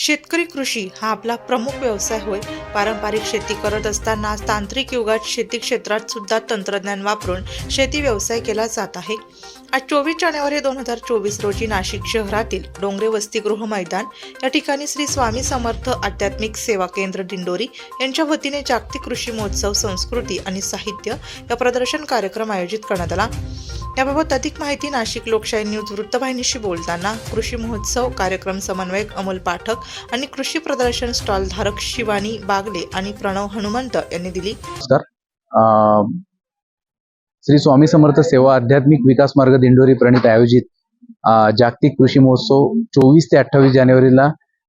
शेतकरी कृषी हा आपला प्रमुख व्यवसाय होय. पारंपरिक शेती करत असताना तांत्रिक युगात शेती क्षेत्रात सुद्धा तंत्रज्ञान वापरून शेती व्यवसाय केला जात आहे. आज चोवीस जानेवारी दोन हजार चोवीस रोजी नाशिक शहरातील डोंगरे वसतिगृह मैदान या ठिकाणी श्री स्वामी समर्थ आध्यात्मिक सेवा केंद्र दिंडोरी यांच्या वतीने जागतिक कृषी महोत्सव संस्कृती आणि साहित्य या प्रदर्शन कार्यक्रम आयोजित करण्यात आला. याबाबत अधिक माहिती नाशिक लोकशाही न्यूज वृत्तवाहिनीशी बोलताना कृषी महोत्सव कार्यक्रम समन्वयक अमोल पाठक आणि कृषी प्रदर्शन स्टॉल धारक शिवानी बागले आणि प्रणव हनुमंत यांनी दिली. नमस्कार. श्री स्वामी समर्थ सेवा आध्यात्मिक विकास मार्ग दिंडोरी प्रणित आयोजित जागतिक कृषी महोत्सव चोवीस ते अठ्ठावीस जानेवारीला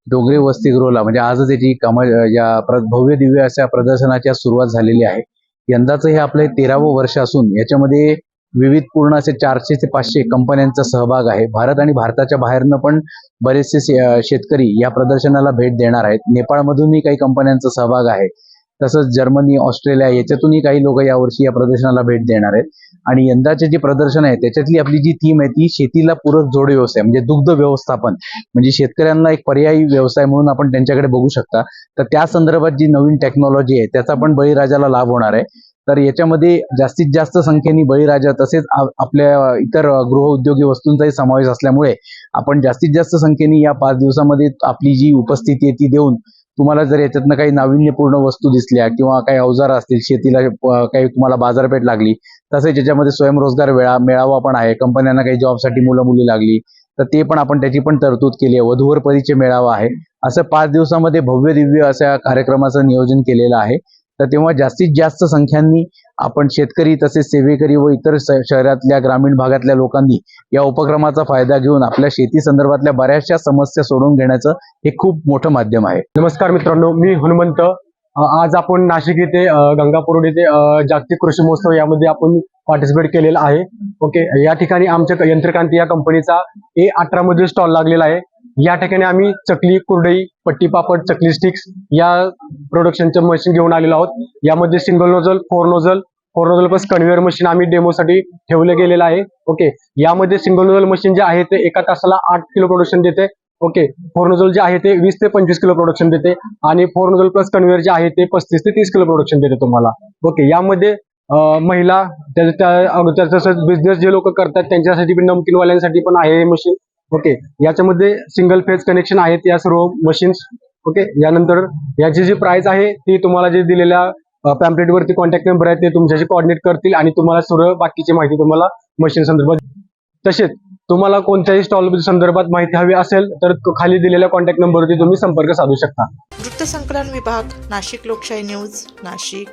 डोंगरे वसतिगृहला म्हणजे आजच याची कामा या भव्य दिव्य अशा प्रदर्शनाची सुरुवात झालेली आहे. यंदाचं हे आपलं तेरावं वर्ष असून याच्यामध्ये विविध पूर्ण असे चारशे ते पाचशे कंपन्यांचा सहभाग आहे. भारत आणि भारताच्या बाहेरनं पण बरेचसे शेतकरी या प्रदर्शनाला भेट देणार आहेत. नेपाळमधूनही काही कंपन्यांचा सहभाग आहे. तसंच जर्मनी ऑस्ट्रेलिया याच्यातूनही काही लोक यावर्षी या प्रदर्शनाला भेट देणार आहेत. आणि यंदाचे जे प्रदर्शन आहे त्याच्यातली आपली जी थीम आहे ती शेतीला पूरक जोड व्यवसाय म्हणजे दुग्ध व्यवस्थापन. म्हणजे शेतकऱ्यांना एक पर्यायी व्यवसाय म्हणून आपण त्यांच्याकडे बघू शकता. तर त्या संदर्भात जी नवीन टेक्नॉलॉजी आहे त्याचा पण बळीराजाला लाभ होणार आहे. तर याच्यामध्ये जास्तीत जास्त संख्येने बळीराजा तसेच आपल्या इतर गृहउद्योगी वस्तूंचाही समावेश असल्यामुळे आपण जास्तीत जास्त संख्येने या पाच दिवसामध्ये आपली जी उपस्थिती आहे ती देऊन तुम्हाला जर याच्यातनं काही नाविन्यपूर्ण वस्तू दिसल्या किंवा काही अवजार असतील शेतीला काही तुम्हाला बाजारपेठ लागली तसेच याच्यामध्ये स्वयंरोजगार वेळा मेळावा पण आहे कंपन्यांना काही जॉबसाठी मुलं मुली लागली तर ते पण आपण त्याची पण तरतूद केली आहे. वधूवर परिचय मेळावा आहे. असं पाच दिवसामध्ये भव्य दिव्य अशा कार्यक्रमाचं नियोजन केलेलं आहे. तर तेव्हा जास्तीत जास्त संख्यांनी आपण शेतकरी तसेच सेवेकरी व इतर शहरातल्या ग्रामीण भागातल्या लोकांनी या उपक्रमाचा फायदा घेऊन आपल्या शेती संदर्भातल्या बऱ्याचशा समस्या सोडवून घेण्याचं हे खूप मोठं माध्यम आहे. नमस्कार मित्रांनो मी हनुमंत. आज आपण नाशिक येथे गंगापूर येथे जागतिक कृषी महोत्सव यामध्ये आपण पार्टिसिपेट केलेला आहे. ओके या ठिकाणी आमच्या यंत्रकांती यंत्रक्रांती या कंपनीचा ए अठरा मध्ये स्टॉल लागलेला आहे. या ठिकाणी आम्ही चकली कुरडई पट्टी पापड चकली स्टिक्स या प्रोडक्शनचं मशीन घेऊन आलेलो आहोत. यामध्ये single nozzle four nozzle four nozzle plus conveyor machine आम्ही डेमोसाठी ठेवलं गेलेलं आहे. ओके यामध्ये सिंगल नोझल मशीन जे आहे ते एका तासाला आठ किलो प्रोडक्शन देते. ओके फोर नोझल जे आहे ते वीस ते पंचवीस किलो प्रोडक्शन देते. आणि फोर नोझल प्लस कन्व्हेअर जे आहे ते पस्तीस ते तीस किलो प्रोडक्शन देते तुम्हाला. ओके यामध्ये महिला त्याचं त्या- तसंच बिझनेस जे लोक करतात त्यांच्यासाठी पण नमकीनवाल्यांसाठी पण आहे हे मशीन ओके याच्यामध्ये सिंगल फेज कनेक्शन आहेत या सर्व मशीन्स ओके यानंतर याची जी प्राइस आहे ती तुम्हाला जे दिलेल्या पॅम्पलेट वरती कॉन्टॅक्ट नंबर आहे ते तुमच्याशी कॉर्डिनेट करतील आणि तुम्हाला सर्व बाकीची माहिती तुम्हाला मशीन संदर्भात तसेच तुम्हाला कोणत्याही स्टॉल संदर्भात माहिती हवी असेल तर खाली दिलेल्या कॉन्टॅक्ट नंबरवरती तुम्ही संपर्क साधू शकता. वृत्तसंकलन विभाग नाशिक लोकशाही न्यूज नाशिक.